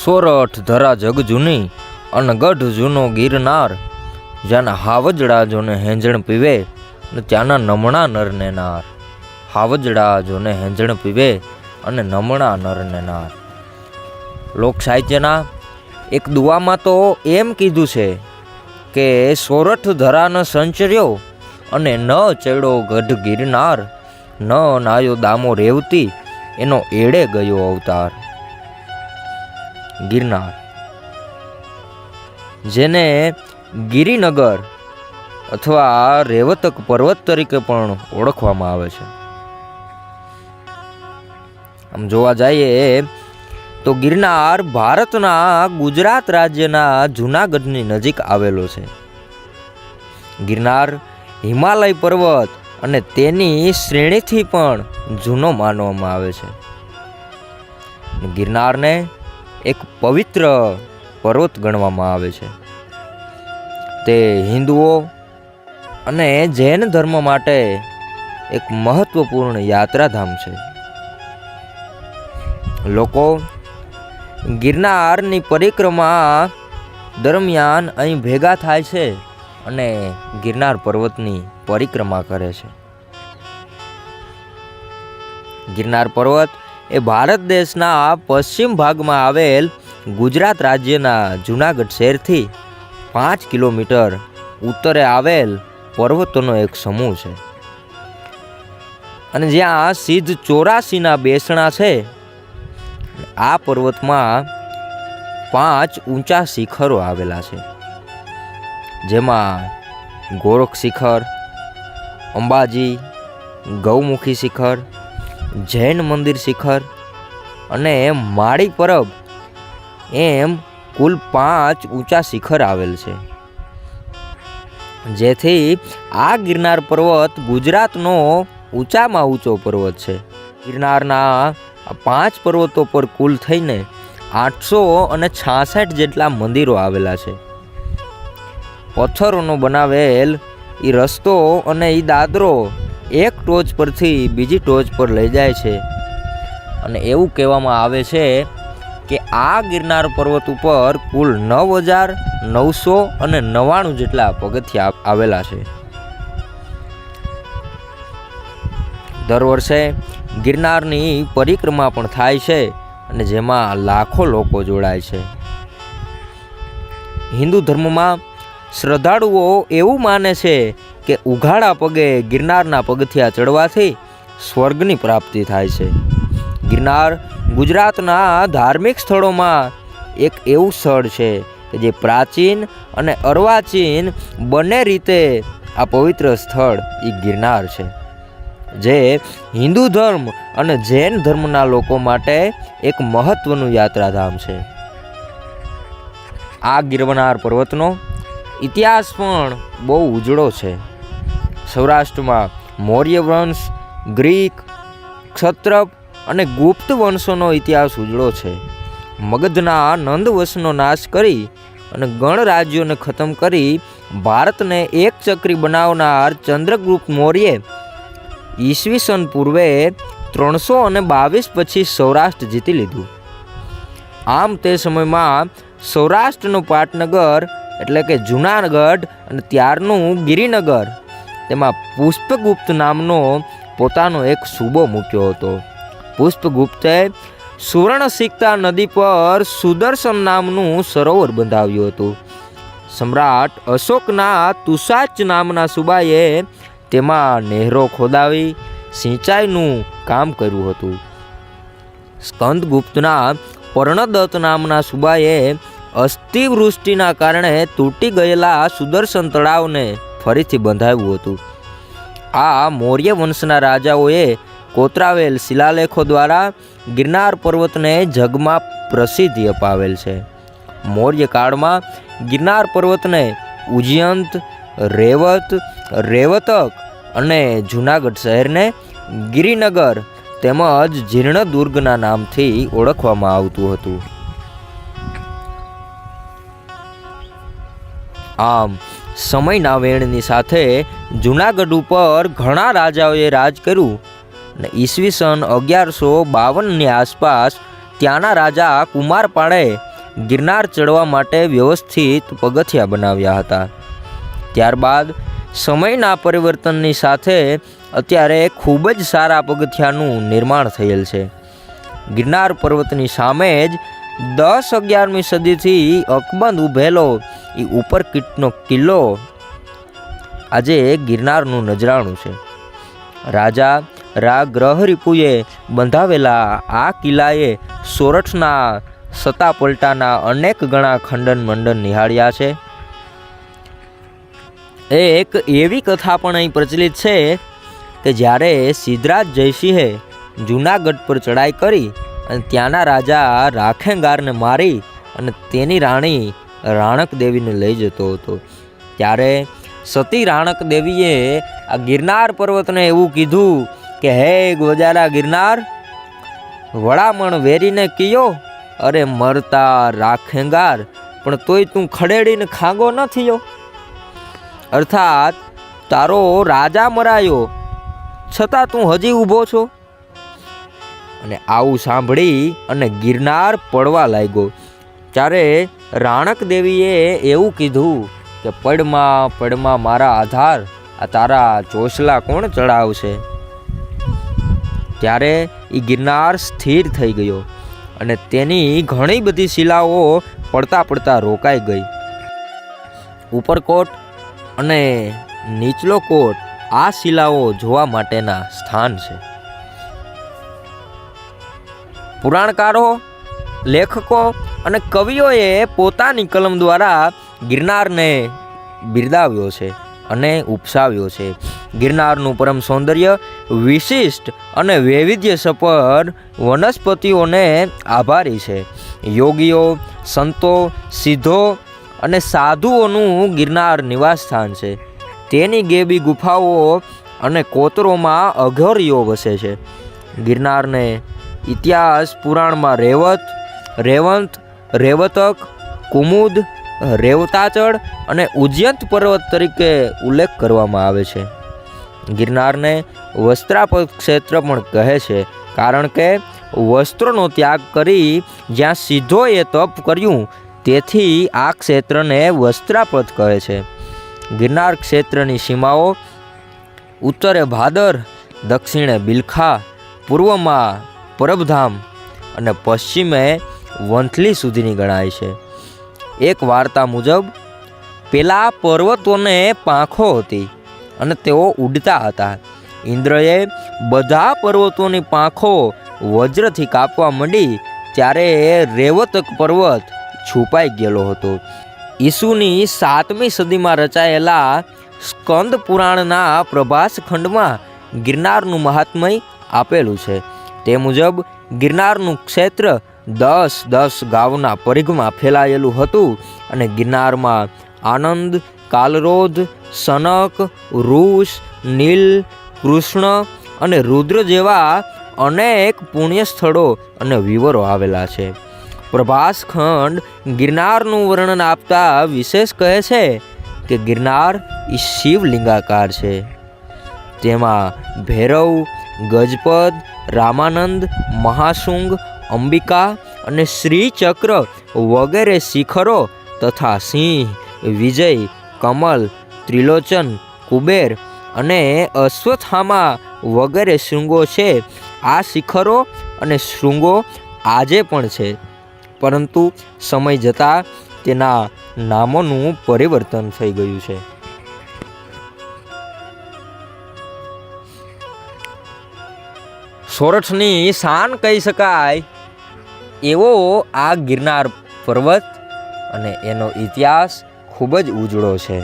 સોરઠ ધરા જગ જૂની અને ગઢ જૂનો ગિરનાર જ્યાંના હાવજડા જોને હેંજણ પીવે ને ત્યાંના નમણા નરને નાર. હાવજડા જોને હેંજણ પીવે અને નમણા નરને નાર. લોક સાહિત્યના એક દુઆમાં તો એમ કીધું છે કે સોરઠ ધરાનો સંચર્યો અને ન ચડ્યો ગઢ ગિરનાર. ન નાયો દામો રેવતી એનો એડે ગયો અવતાર. ગિરનાર. જેને ગિરિનગર અથવા રેવતક પર્વત તરીકે પણ ઓળખવામાં આવે છે. આમ જોવા જઈએ તો ગિરનાર ભારતના ગુજરાત રાજ્યના જૂનાગઢની નજીક આવેલો છે. ગિરનાર હિમાલય પર્વત અને તેની શ્રેણીથી પણ જૂનો માનવામાં આવે છે. ગિરનારને એક પવિત્ર પર્વત ગણવામાં આવે છે. તે હિન્દુઓ અને જૈન ધર્મ માટે એક મહત્વપૂર્ણ યાત્રાધામ છે. લોકો ગિરનારની પરિક્રમા દરમિયાન અહીં ભેગા થાય છે અને ગિરનાર પર્વતની પરિક્રમા કરે છે. ગિરનાર પર્વત એ ભારત દેશના પશ્ચિમ ભાગમાં આવેલ ગુજરાત રાજ્યના જૂનાગઢ શહેરથી પાંચ કિલોમીટર ઉત્તરે આવેલ પર્વતોનો એક સમૂહ છે. અને જ્યાં સિદ્ધ ચોરાસીના બેસણા છે, આ પર્વતમાં પાંચ ઊંચા શિખરો આવેલા છે. જેમાં ગોરખ શિખર, અંબાજી, ગૌમુખી શિખર જૈન મંદિર શિખર અને માળી પરબ એમ કુલ પાંચ ઊંચા શિખર આવેલ છે. જેથી આ ગિરનાર પર્વત ગુજરાતનો ઊંચામાં ઊંચો પર્વત છે. ગિરનારના પાંચ પર્વતો પર કુલ થઈને આઠસો અને છાસઠ જેટલા મંદિરો આવેલા છે. પથ્થરોનો બનાવેલ એ રસ્તો અને એ દાદરો એક ટોચ પરથી બીજી ટોચ પર લઈ જાય છે. અને એવું કહેવામાં આવે છે કે આ ગિરનાર પર્વત ઉપર કુલ નવ હજાર નવસો અને નવ્વાણું જેટલા પગથિયા આવેલા છે. દર વર્ષે ગિરનારની પરિક્રમા પણ થાય છે અને જેમાં લાખો લોકો જોડાય છે. હિન્દુ ધર્મમાં શ્રદ્ધાળુઓ એવું માને છે કે ઉઘાડા પગે ગિરનારના પગથિયા ચડવાથી સ્વર્ગની પ્રાપ્તિ થાય છે. ગિરનાર ગુજરાતના ધાર્મિક સ્થળોમાં એક એવું સ્થળ છે કે જે પ્રાચીન અને અર્વાચીન બંને રીતે આ પવિત્ર સ્થળ એ ગિરનાર છે. જે હિન્દુ ધર્મ અને જૈન ધર્મના લોકો માટે એક મહત્વનું યાત્રાધામ છે. આ ગિરનાર પર્વતનો ઇતિહાસ પણ બહુ ઉજળો છે. સૌરાષ્ટ્રમાં મૌર્ય વંશ ગ્રીક, ક્ષત્રપ અને ગુપ્ત વંશોનો ઇતિહાસ ઉજળો છે. મગધના નંદ વંશનો નાશ કરી અને ગણરાજ્યોને ખતમ કરી ભારતને એક ચક્રી બનાવનાર ચંદ્રગુપ્ત મૌર્યે ઈસવીસન પૂર્વે ત્રણસો અને બાવીસ પછી સૌરાષ્ટ્ર જીતી લીધું. આમ તે સમયમાં સૌરાષ્ટ્રનું પાટનગર એટલે કે જૂનાગઢ અને ત્યારનું ગિરિનગર તેમાં પુષ્પગુપ્ત નામનો પોતાનો એક સૂબો મૂક્યો હતો. પુષ્પગુપ્તે સુવર્ણસિક્તા નદી પર સુદર્શન નામનું સરોવર બંધાવ્યું હતું. સમ્રાટ અશોકના તુષાચ નામના સુબાએ તેમાં નહેરો ખોદાવી સિંચાઈનું કામ કર્યું હતું. સ્કંદગુપ્તના પર્ણદત્ત નામના સુબાએ અસ્થિવૃષ્ટિના કારણે તૂટી ગયેલા સુદર્શન તળાવને ફરીથી બંધાવ્યું હતું. આ મૌર્ય વંશના રાજાઓએ કોતરાવેલ શિલાલેખો દ્વારા ગિરનાર પર્વતને જગમાં પ્રસિદ્ધિ અપાવેલ છે. મૌર્ય કાળમાં ગિરનાર પર્વતને ઉજ્જયંત, રેવત, રેવતક અને જૂનાગઢ શહેરને ગિરિનગર તેમજ જીર્ણદુર્ગના નામથી ઓળખવામાં આવતું હતું. આમ સમયના વેણની સાથે જૂનાગઢ ઉપર ઘણા રાજાઓએ રાજ કર્યું. અને ઈસવીસન અગિયારસો બાવનની આસપાસ ત્યાંના રાજા કુમારપાળે ગિરનાર ચડવા માટે વ્યવસ્થિત પગથિયા બનાવ્યા હતા. ત્યારબાદ સમયના પરિવર્તનની સાથે અત્યારે ખૂબ જ સારા પગથિયાનું નિર્માણ થયેલ છે. ગિરનાર પર્વતની સામે જ દસ અગિયારમી સદીથી અકબંધ ઊભેલો એ ઉપર કીટનો કિલ્લો. આજે ગિરનારનું નજરાણું છે. રાજા રા ગ્રહરિપુએ બંધાવેલા આ કિલ્લાએ સોરઠના સત્તા પલટાના અનેક ગણા ખંડન મંડન નિહાળ્યા છે. એક એવી કથા પણ અહીં પ્રચલિત છે કે જ્યારે સિદ્ધરાજ જયસિંહે જૂનાગઢ પર ચડાઈ કરી અને ત્યાંના રાજા રાખેંગારને મારી અને તેની રાણી રાણક દેવીને લઈ જતો હતો. ત્યારે સતી રાણક દેવીએ આ ગિરનાર પર્વતને એવું કીધું કે, હે ગોજારા ગિરનાર, વડામણ વેરીને કીયો, અરે મરતા રાખેંગાર, પણ તોય તું ખડેડીને ખાંગો ન થયો. અર્થાત તારો રાજા મરાયો, છતાં તું હજી ઊભો છો. અને આવું સાંભળી અને ગિરનાર પડવા લાગ્યો. ત્યારે રાણક દેવીએ એવું કીધું કે, પડમાં પડમાં મારા આધાર, આ તારા ચોસલા કોણ ચડાવશે? ત્યારે એ ગિરનાર સ્થિર થઈ ગયો અને તેની ઘણી બધી શિલાઓ પડતા પડતા રોકાઈ ગઈ. ઉપરકોટ અને નીચલો કોટ આ શિલાઓ જોવા માટેના સ્થાન છે. પુરાણકારો, લેખકો અને કવિઓએ પોતાની કલમ દ્વારા ગિરનારને બિરદાવ્યો છે અને ઉપસાવ્યો છે. ગિરનારનું પરમ સૌંદર્ય વિશિષ્ટ અને વૈવિધ્યસભર વનસ્પતિઓને આભારી છે. યોગીઓ, સંતો, સિદ્ધો અને સાધુઓનું ગિરનાર નિવાસસ્થાન છે. તેની ગેબી ગુફાઓ અને કોતરોમાં અઘોરીઓ વસે છે. ગિરનારને ઇતિહાસ, પુરાણમાં રેવત, રેવંત, રેવતક, કુમુદ, રેવતાચળ અને ઉજ્જંત પર્વત તરીકે ઉલ્લેખ કરવામાં આવે છે. ગિરનારને વસ્ત્રાપદ ક્ષેત્ર પણ કહે છે, કારણ કે વસ્ત્રોનો ત્યાગ કરી જ્યાં સીધોએ તપ કર્યું, તેથી આ ક્ષેત્રને વસ્ત્રાપદ કહે છે. ગિરનાર ક્ષેત્રની સીમાઓ ઉત્તરે ભાદર, દક્ષિણે બિલખા, પૂર્વમાં પરબધામ અને પશ્ચિમે વંથલી સુધીની ગણાય છે. એક વાર્તા મુજબ, પેલા પર્વતોને પાંખો હતી અને તેઓ ઉડતા હતા. ઇન્દ્રએ બધા પર્વતોની પાંખો વજ્રથી કાપવા માંડી, ત્યારે રેવતક પર્વત છુપાઈ ગયેલો હતો. ઈસુની સાતમી સદીમાં રચાયેલા સ્કંદ પુરાણના પ્રભાસ ખંડમાં ગિરનારનું મહાત્મય આપેલું છે. તે મુજબ ગિરનારનું ક્ષેત્ર દસ દસ ગાવના પરિઘમાં ફેલાયેલું હતું અને ગિરનારમાં આનંદ, કાલરોધ, સનક રૂષ નીલ, કૃષ્ણ અને રુદ્ર જેવા અનેક પુણ્ય સ્થળો અને વિવરો આવેલા છે. પ્રભાસખંડ ગિરનારનું વર્ણન આપતા વિશેષ કહે છે કે ગિરનાર એ શિવલિંગાકાર છે. તેમાં ભૈરવ ગજપદ રામાનંદ, મહાશુંગ, અંબિકા અને શ્રીચક્ર વગેરે શિખરો તથા સિંહ, વિજય, કમલ, ત્રિલોચન, કુબેર અને અશ્વત્થામા વગેરે શૃંગો છે. આ શિખરો અને શૃંગો આજે પણ છે, પરંતુ સમય જતાં તેના નામોનું પરિવર્તન થઈ ગયું છે. સોરઠની શાન કહી શકાય એવો આ ગિરનાર પર્વત અને એનો ઇતિહાસ ખૂબ જ ઉજળો છે.